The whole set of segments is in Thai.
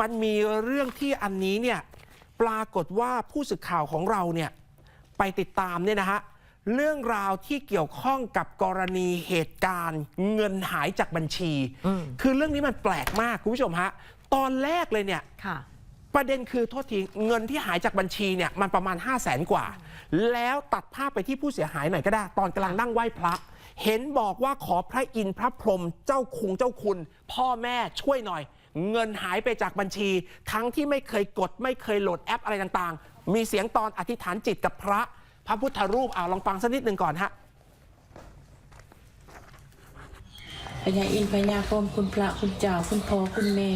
มันมีเรื่องที่อันนี้เนี่ยปรากฏว่าผู้สื่อข่าวของเราเนี่ยไปติดตามเนี่ยนะฮะเรื่องราวที่เกี่ยวข้องกับกรณีเหตุการณ์ เงินหายจากบัญชีอืมคือเรื่องนี้มันแปลกมากคุณผู้ชมฮะตอนแรกเลยเนี่ยค่ะประเด็นคือโทษทีเงินที่หายจากบัญชีเนี่ยมันประมาณ 5 0 0แสนกว่า แล้วตัดภาพไปที่ผู้เสียหายหน่อยก็ได้ ตอนกำลังนั่งไหว้พระ เห็นบอกว่าขอพระอินทร์พระพรหมเจ้าคุงเจ้าคุณ พ่อแม่ช่วยหน่อย เงินหายไปจากบัญชี ทั้งที่ไม่เคยกด ไม่เคยโหลดแอปอะไรต่างๆ มีเสียงตอนอธิษฐานจิตกับพระ พระพุทธรูปอ่าลองฟังสักนิดหนึ่งก่อนฮะพญาอินพญาพรมคุณพระคุณเจ้าคุณพ่อคุณแม่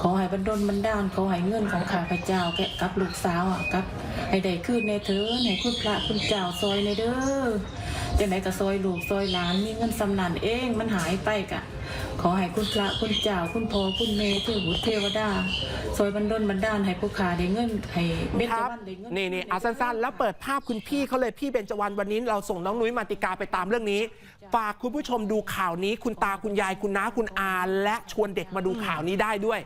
ขอให้บรรดลบรรดาลขอให้เงินของข้าพเจ้าแกกับลูกสาวอะกับให้ได้คืนในเธอในคุณพระคุณเจ้าซอยในเด้อ จะไหนก็ซอยลูกซอยหลานมีเงินสำนันเองมันหายไปกะ ขอให้คุณพระคุณเจ้าคุณพ่อคุณแม่เทวบุตรเทวดา ซอยบรรดลบรรดาลให้ผู้ขาได้เงินให้เบ็ดคจะรับวันได้เงิน นี่นี่เอาสั้นๆ แล้วเปิดภาพคุณพี่เขาเลยพี่เบญจวรรณวันนี้เราส่งน้องนุ้ยมาติกาไปตามเรื่องนี้ ฝากคุณผู้ชมดูข่าวนี้ คุณตาคุณยายคุณน้าคุณอา และชวนเด็กมาดูข่าวนี้ได้ด้วย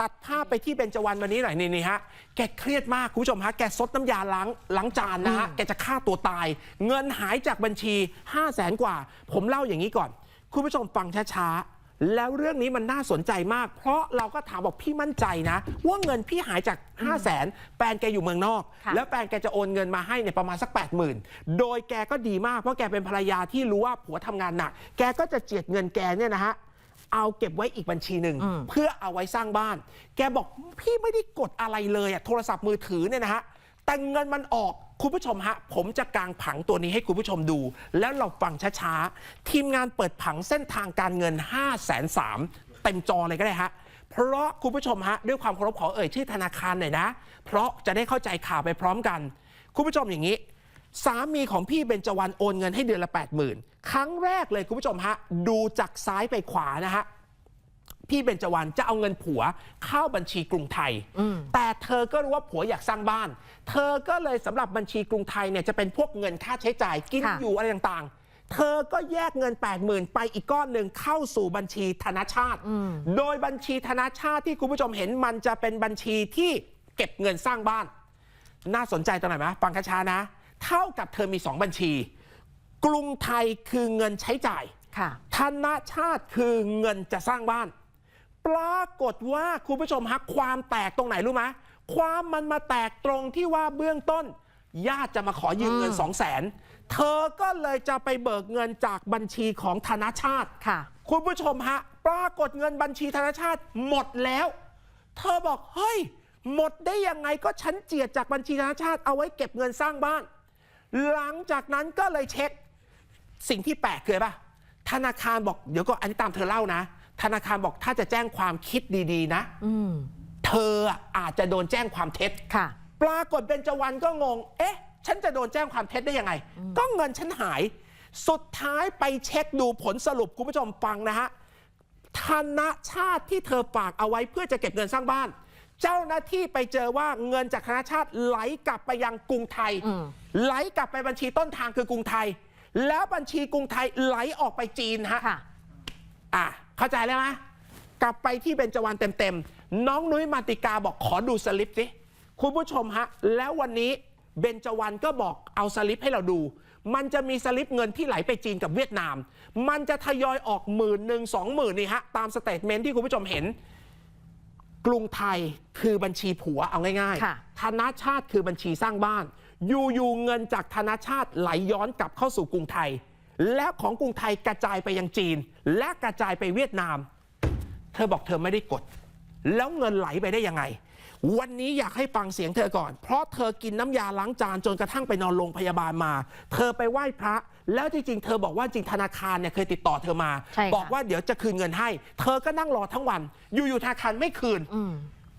ตัดภาพไปที่เบญจวรรณวันนี้หน่อยนี่นี่ฮะ แกเครียดมากคุณผู้ชมฮะ แกซดน้ำยาล้างล้างจานนะฮะ แกจะฆ่าตัวตาย เงินหายจากบัญชี 5 0 0แสนกว่า ผมเล่าอย่างนี้ก่อน คุณผู้ชมฟังช้าๆ แล้วเรื่องนี้มันน่าสนใจมาก เพราะเราก็ถามบอกพี่มั่นใจนะ ว่าเงินพี่หายจาก 5 0 0แสนแฟนแกอยู่เมืองนอก ค่ะ แล้วแฟนแกจะโอนเงินมาให้เนี่ยประมาณสัก 8 0,000 โดยแกก็ดีมากเพราะแกเป็นภรรยาที่รู้ว่าผัวทำงานหนัก แกก็จะเจียดเงินแกเนี่ยนะฮะ เอาเก็บไว้อีกบัญชีหนึ่งอืมเพื่อเอาไว้สร้างบ้าน แกบอกพี่ไม่ได้กดอะไรเลยอะโทรศัพท์มือถือเนี่ยนะฮะแต่เงินมันออกคุณผู้ชมฮะ ผมจะกางผังตัวนี้ให้คุณผู้ชมดู แล้วเราฟังช้าๆ ทีมงานเปิดผังเส้นทางการเงิน 5 3 0 0 0เต็มจอเลยก็ได้ฮะเพราะคุณผู้ชมฮะ ด้วยความเคารพขอเอ่ยชื่อธนาคารหน่อยนะ เพราะจะได้เข้าใจข่าวไปพร้อมกัน คุณผู้ชมอย่างนี้ สามีของพี่เบญจวรรณโอนเงินให้เดือนละ 80,000 ครั้งแรกเลยคุณผู้ชมฮะ ดูจากซ้ายไปขวานะฮะ พี่เบญจวรรณจะเอาเงินผัวเข้าบัญชีกรุงไทยอืมแต่เธอก็รู้ว่าผัวอยากสร้างบ้าน เธอก็เลยสำหรับบัญชีกรุงไทยเนี่ยจะเป็นพวกเงินค่าใช้จ่ายกินค่ะ อยู่อะไรต่างๆ เธอก็แยกเงิน 80,000 ไปอีกก้อนหนึ่งเข้าสู่บัญชีธนาชาติอืมโดยบัญชีธนาชาติที่คุณผู้ชมเห็นมันจะเป็นบัญชีที่เก็บเงินสร้างบ้าน น่าสนใจตรงไหนไหมฟังช้าๆนะ เท่ากับเธอมี 2 บัญชี กรุงไทยคือเงินใช้จ่ายค่ะธนาชาติคือเงินจะสร้างบ้าน ปรากฏว่าคุณผู้ชมฮักความแตกตรงไหนรู้ไหมความมันมาแตกตรงที่ว่าเบื้องต้น ญาติจะมาขอยืมเงินอืมสองแสนเธอก็เลยจะไปเบิกเงินจากบัญชีของธนาชาติค่ะ คุณผู้ชมฮะ ปรากฏเงินบัญชีธนาชาติหมดแล้ว เธอบอกเฮ้ย หมดได้ยังไงก็ฉันเจียดจากบัญชีธนาชาติเอาไว้เก็บเงินสร้างบ้าน หลังจากนั้นก็เลยเช็คสิ่งที่แปลกคืออะไรป่ะธนาคารบอกเดี๋ยวก็อันนี้ตามเธอเล่านะ ธนาคารบอกถ้าจะแจ้งความคิดดีๆ นะอืมเธออะอาจจะโดนแจ้งความเท็จค่ะ ปรากฏเบญจวรรณก็งง เอ๊ะ ฉันจะโดนแจ้งความเท็จได้ยังไง ก็เงินฉันหาย สุดท้ายไปเช็คดูผลสรุปคุณผู้ชมฟังนะฮะธนาชาติที่เธอฝากเอาไว้เพื่อจะเก็บเงินสร้างบ้าน เจ้าหน้าที่ไปเจอว่าเงินจากธนาชาติไหลกลับไปยังกรุงไทยอืมไหลกลับไปบัญชีต้นทางคือกรุงไทย แล้วบัญชีกรุงไทยไหลออกไปจีนฮะค่ะอะเข้าใจแล้วไหมกลับไปที่เบญจวรรณเต็มๆ น้องนุ้ยมาติกาบอกขอดูสลิปสิคุณผู้ชมฮะ แล้ววันนี้เบญจวรรณก็บอกเอาสลิปให้เราดู มันจะมีสลิปเงินที่ไหลไปจีนกับเวียดนาม มันจะทยอยออกหมื่นหนึ่งสองหมื่นนี่ฮะ ตามสเตทเมนต์ที่คุณผู้ชมเห็น กรุงไทยคือบัญชีผัวเอาง่ายค่ะธนาชาติคือบัญชีสร้างบ้าน อยู่ๆเงินจากธนาชาติไหลย้อนกลับเข้าสู่กรุงไทย และของกรุงไทยกระจายไปยังจีน และกระจายไปเวียดนาม เธอบอกเธอไม่ได้กด แล้วเงินไหลไปได้ยังไง วันนี้อยากให้ฟังเสียงเธอก่อน เพราะเธอกินน้ำยาล้างจานจนกระทั่งไปนอนโรงพยาบาลมา เธอไปไหว้พระ แล้วจริงๆ เธอบอกว่าจริงธนาคารเนี่ยเคยติดต่อเธอมา ใช่ค่ะ บอกว่าเดี๋ยวจะคืนเงินให้ เธอก็นั่งรอทั้งวัน อยู่ๆธนาคารไม่คืน อืม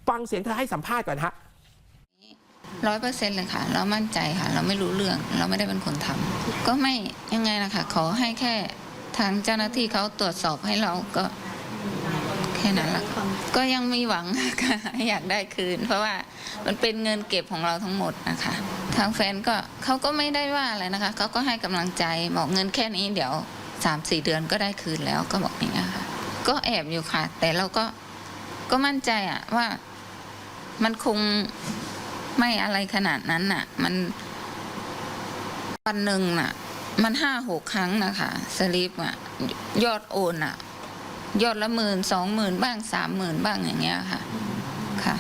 ฟังเสียงเธอให้สัมภาษณ์ก่อนฮะ ร้อยเปอร์เซ็นต์เลยค่ะ เรามั่นใจค่ะ เราไม่รู้เรื่อง เราไม่ได้เป็นคนทำก็ไม่ยังไงนะคะขอให้แค่ทางเจ้าหน้าที่เขาตรวจสอบให้เราก็แค่นั้นแหละค่ะก็ยังมีหวังค่ะอยากได้คืน เพราะว่ามันเป็นเงินเก็บของเราทั้งหมดนะคะ ทางแฟนก็เขาก็ไม่ได้ว่าอะไรนะคะเขาก็ให้กำลังใจบอกเงินแค่นี้เดี๋ยวสามสี่เดือนก็ได้คืนแล้วก็บอกอย่างนี้ยค่ะ ก็แอบอยู่ค่ะ แต่เราก็ก็มั่นใจอะว่ามันคงไม่อะไรขนาดนั้นน่ะ มันวันหนึ่งน่ะ มันห้าหกครั้งนะคะสลิปอะยอดโอนอะ ยอดละหมื่นสองหมื่นบ้างสามหมื่นบ้างอย่างเงี้ยค่ะค่ะ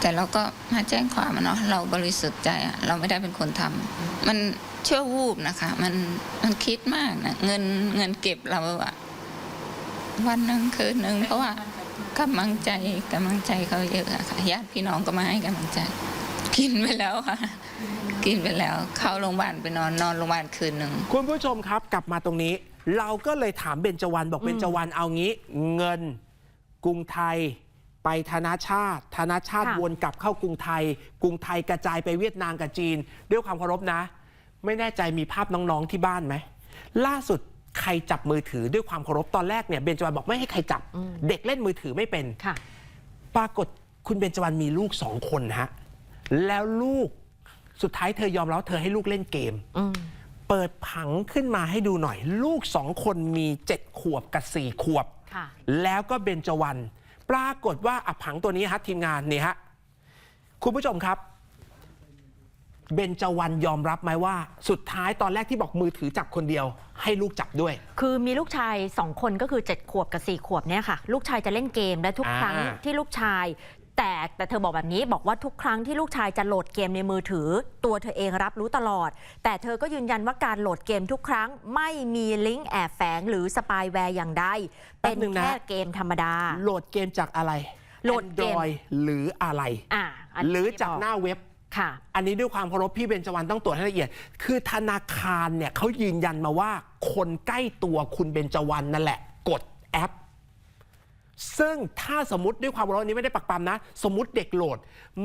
แต่เราก็มาแจ้งความเนาะเราบริสุทธิ์ใจอะเราไม่ได้เป็นคนทำมันเชื่อวูบนะคะ มันมันคิดมากนะเงินเงินเก็บเราอะวันหนึ่งคืนหนึ่งเพราะว่ากำลังใจกำลังใจเขาเยอะอะค่ะญาติพี่น้องก็มาให้กำลังใจ กินไปแล้วค่ะ กินไปแล้ว เข้าโรงพยาบาลไปนอนนอนโรงพยาบาลคืนหนึ่ง คุณผู้ชมครับกลับมาตรงนี้ เราก็เลยถามเบญจวรรณบอกเบญจวรรณเอางี้ เงินกรุงไทย ไปธนาชาติ ธนาชาติค่ะ วนกลับเข้ากรุงไทย กรุงไทยกระจายไปเวียดนามกับจีน ด้วยความเคารพนะ ไม่แน่ใจมีภาพน้องๆที่บ้านไหมล่าสุดใครจับมือถือด้วยความเคารพตอนแรกเนี่ยเบญจวรรณบอกไม่ให้ใครจับ เด็กเล่นมือถือไม่เป็น ค่ะ ปรากฏคุณเบญจวรรณมีลูกสองคนฮะ แล้วลูกสุดท้ายเธอยอมรับว่าเธอให้ลูกเล่นเกมอืมเปิดผังขึ้นมาให้ดูหน่อย ลูกสองคนมีเจ็ดขวบกับสี่ขวบ ค่ะ แล้วก็เบญจวรรณปรากฏว่าอะผังตัวนี้ฮะทีมงานนี่ฮะคุณผู้ชมครับ เบญจวรรณยอมรับไหมว่า สุดท้ายตอนแรกที่บอกมือถือจับคนเดียว ให้ลูกจับด้วย คือมีลูกชาย2คนก็คือ 7 ขวบกับ 4 ขวบเนี่ยค่ะ ลูกชายจะเล่นเกมและทุกอ่าครั้งที่ลูกชาย แต่แต่เธอบอกแบบนี้บอกว่าทุกครั้งที่ลูกชายจะโหลดเกมในมือถือ ตัวเธอเองรับรู้ตลอด แต่เธอก็ยืนยันว่าการโหลดเกมทุกครั้ง ไม่มีลิงก์แอบแฝงหรือสปายแวร์อย่างใดแป๊เป็บนนึงนะแค่เกมธรรมดา โหลดเกมจากอะไรโหลดเกม Android หรืออะไรอ่านนี้หรือจากไม่บหน้าเว็บค่ะ อันนี้ด้วยความเคารพพี่เบญจวรรณต้องตรวจให้ละเอียด คือธนาคารเนี่ยเขายืนยันมาว่าคนใกล้ตัวคุณเบญจวรรณนั่นแหละ กดแอป ซึ่งถ้าสมมติด้วยความเคารพอันนี้ไม่ได้ปักปั๊มนะ สมมติเด็กโหลด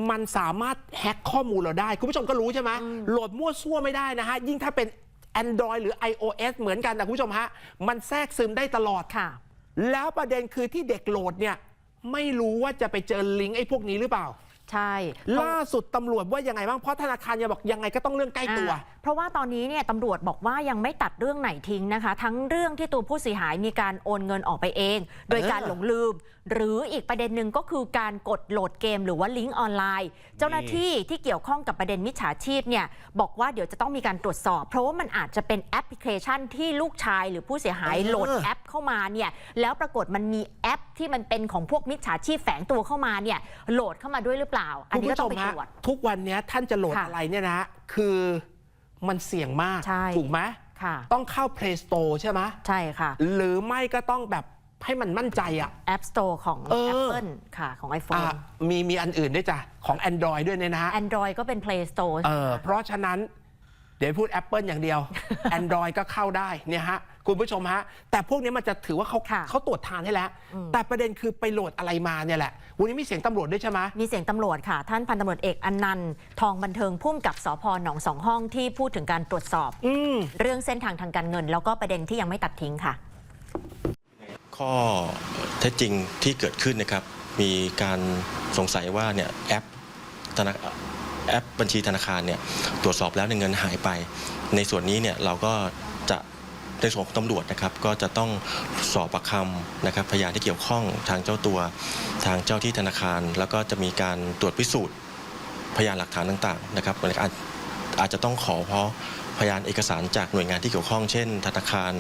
มันสามารถแฮ็กข้อมูลเราได้ คุณผู้ชมก็รู้ใช่ไหมโหลดมั่วซั่วไม่ได้นะฮะ ยิ่งถ้าเป็น Android หรือ iOS เหมือนกันนะคุณผู้ชมฮะ มันแทรกซึมได้ตลอดค่ะ แล้วประเด็นคือที่เด็กโหลดเนี่ยไม่รู้ว่าจะไปเจอลิงก์ไอ้พวกนี้หรือเปล่า ใช่ล่าสุดตำรวจว่ายังไงบ้าง เพราะธนาคารยังบอกยังไงก็ต้องเรื่องใกล้ตัวอ่าเพราะว่าตอนนี้เนี่ยตำรวจบอกว่ายังไม่ตัดเรื่องไหนทิ้งนะคะ ทั้งเรื่องที่ตัวผู้เสียหายมีการโอนเงินออกไปเอง โดยการหลงลืม หรืออีกประเด็นหนึ่งก็คือการกดโหลดเกมหรือว่าลิงก์ออนไลน์ เจ้าหน้าที่ที่เกี่ยวข้องกับประเด็นมิจฉาชีพเนี่ยบอกว่าเดี๋ยวจะต้องมีการตรวจสอบ เพราะว่ามันอาจจะเป็นแอปพลิเคชันที่ลูกชายหรือผู้เสียหายเออโหลดแอปเข้ามาเนี่ยแล้วปรากฏมันมีแอปที่มันเป็นของพวกมิจฉาชีพแฝงตัวเข้ามาเนี่ยโหลดเข้ามาด้วยหรือเปล่าอันนี้ก็ต้องไปตรวจทุกวันเนี้ยท่านจะโหลดค่ะอะไรเนี่ยนะ คือมันเสี่ยงมากใช่ถูกไหมค่ะต้องเข้า Play Store ใช่ไหมใช่ค่ะ หรือไม่ก็ต้องแบบให้มันมั่นใจอะ App Store ของเออ Apple ค่ะ ของอะ iPhone มีมีอันอื่นด้วยจ้ะ ของ Android ด้วยเนี่ยนะฮะ Android ก็เป็น Play Store เออเพราะฉะนั้น เดี๋ยวพูด Apple อย่างเดียว Android ก็เข้าได้เนี่ยฮะ คุณผู้ชมฮะ แต่พวกนี้มันจะถือว่าเขาค่ะเขาตรวจทานให้แล้วแต่ประเด็นคือไปโหลดอะไรมาเนี่ยแหละ วันนี้มีเสียงตำรวจด้วยใช่ไหม มีเสียงตำรวจค่ะ ท่านพันตำรวจเอกอนันต์ทองบันเทิงพุ่มกับสพหนองสองห้องที่พูดถึงการตรวจสอบ อืม เรื่องเส้นทางทางการเงิน แล้วก็ประเด็นที่ยังไม่ตัดทิ้งค่ะ ข้อเท็จจริงที่เกิดขึ้นนะครับ มีการสงสัยว่าเนี่ยแอปธนาแอปบัญชีธนาคารเนี่ยตรวจสอบแล้วเนี่ยเงินหายไป ในส่วนนี้เนี่ยเราก็จะ ในส่วนของตำรวจนะครับก็จะต้องสอบปากคำนะครับพยานที่เกี่ยวข้องทางเจ้าตัวทางเจ้าที่ธนาคาร แล้วก็จะมีการตรวจพิสูจน์พยานหลักฐานต่างๆนะครับอาจอาจจะต้องขอเพราะพยานเอกสารจากหน่วยงานที่เกี่ยวข้องเช่น ธนาคาร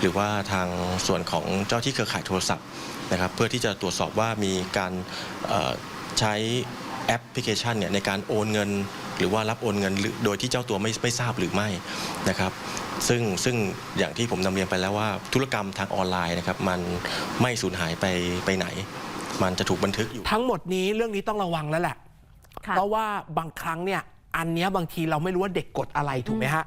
หรือว่าทางส่วนของเจ้าที่เครือข่ายโทรศัพท์นะครับเพื่อที่จะตรวจสอบว่ามีการใช้แอปพลิเคชันเนี่ยในการโอนเงิน หรือว่ารับโอนเงินหรือโดยที่เจ้าตัวไม่ไม่ทราบหรือไม่นะครับ ซึ่งซึ่งอย่างที่ผมนำเรียนไปแล้วว่าธุรกรรมทางออนไลน์นะครับ มันไม่สูญหายไปไปไหน มันจะถูกบันทึกอยู่ ทั้งหมดนี้เรื่องนี้ต้องระวังแล้วแหละค่ะเพราะว่าบางครั้งเนี่ยอันเนี้ยบางทีเราไม่รู้ว่าเด็กกดอะไรถูกไหมฮะ